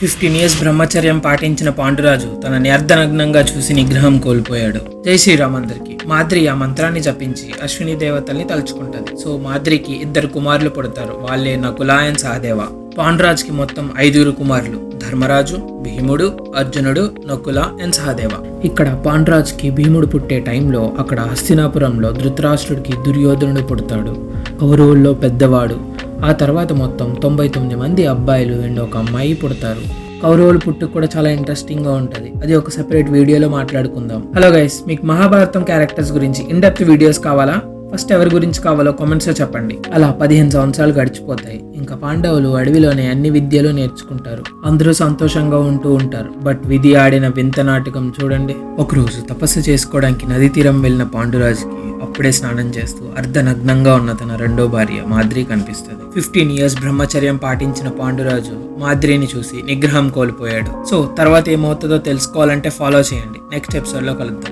Fifteen years బ్రహ్మచర్యం పాటించిన పాండురాజు తన అర్ధనగ్నంగా చూసి నిగ్రహం కోల్పోయాడు. జై శ్రీరామ్ అందరికి. మాద్రి ఆ మంత్రాన్ని జపించి అశ్విని దేవతల్ని తలుచుకుంటది. సో మాద్రికి ఇద్దరు కుమారులు పుడతారు. వాళ్ళే నకులాయన్ సహదేవ. పాండురాజ్కి మొత్తం ఐదుగురు కుమారులు. ధర్మరాజు భీముడు అర్జునుడు నకుల అండ్ సహదేవ. ఇక్కడ పాండురాజ్కి భీముడు పుట్టే టైంలో అక్కడ హస్తినాపురంలో ధృతరాష్ట్రుడికి దుర్యోధనుడు పుడతాడు. కౌరవుల్లో పెద్దవాడు. ఆ తర్వాత మొత్తం తొంభై తొమ్మిది మంది అబ్బాయిలు అండ్ ఒక అమ్మాయి పుడతారు. కౌరవులు పుట్టుకు కూడా చాలా ఇంట్రెస్టింగ్గా అది ఒక సెపరేట్ వీడియోలో మాట్లాడుకుందాం. హలో గైస్ మీకు మహాభారతం క్యారెక్టర్స్ గురించి ఇన్ డెప్త్ వీడియోస్ కావాలా? ఫస్ట్ ఎవరి గురించి కావాలో కామెంట్స్లో చెప్పండి. అలా పదిహేను సంవత్సరాలు గడిచిపోతాయి. ఇంకా పాండవులు అడవిలోనే అన్ని విద్యలు నేర్చుకుంటారు. అందరూ సంతోషంగా ఉంటూ ఉంటారు. బట్ విధి ఆడిన వింత నాటకం చూడండి. ఒకరోజు తపస్సు చేసుకోవడానికి నది తీరం వెళ్ళిన పాండురాజుకి అప్పుడే స్నానం చేస్తూ అర్ధనగ్నంగా ఉన్న తన రెండో భార్య మాద్రి కనిపిస్తుంది. ఫిఫ్టీన్ ఇయర్స్ బ్రహ్మచర్యం పాటించిన పాండురాజు మాద్రిని చూసి నిగ్రహం కోల్పోయాడు. సో తర్వాత ఏమవుతుందో తెలుసుకోవాలంటే ఫాలో చేయండి. నెక్స్ట్ ఎపిసోడ్లో కలుద్దాం.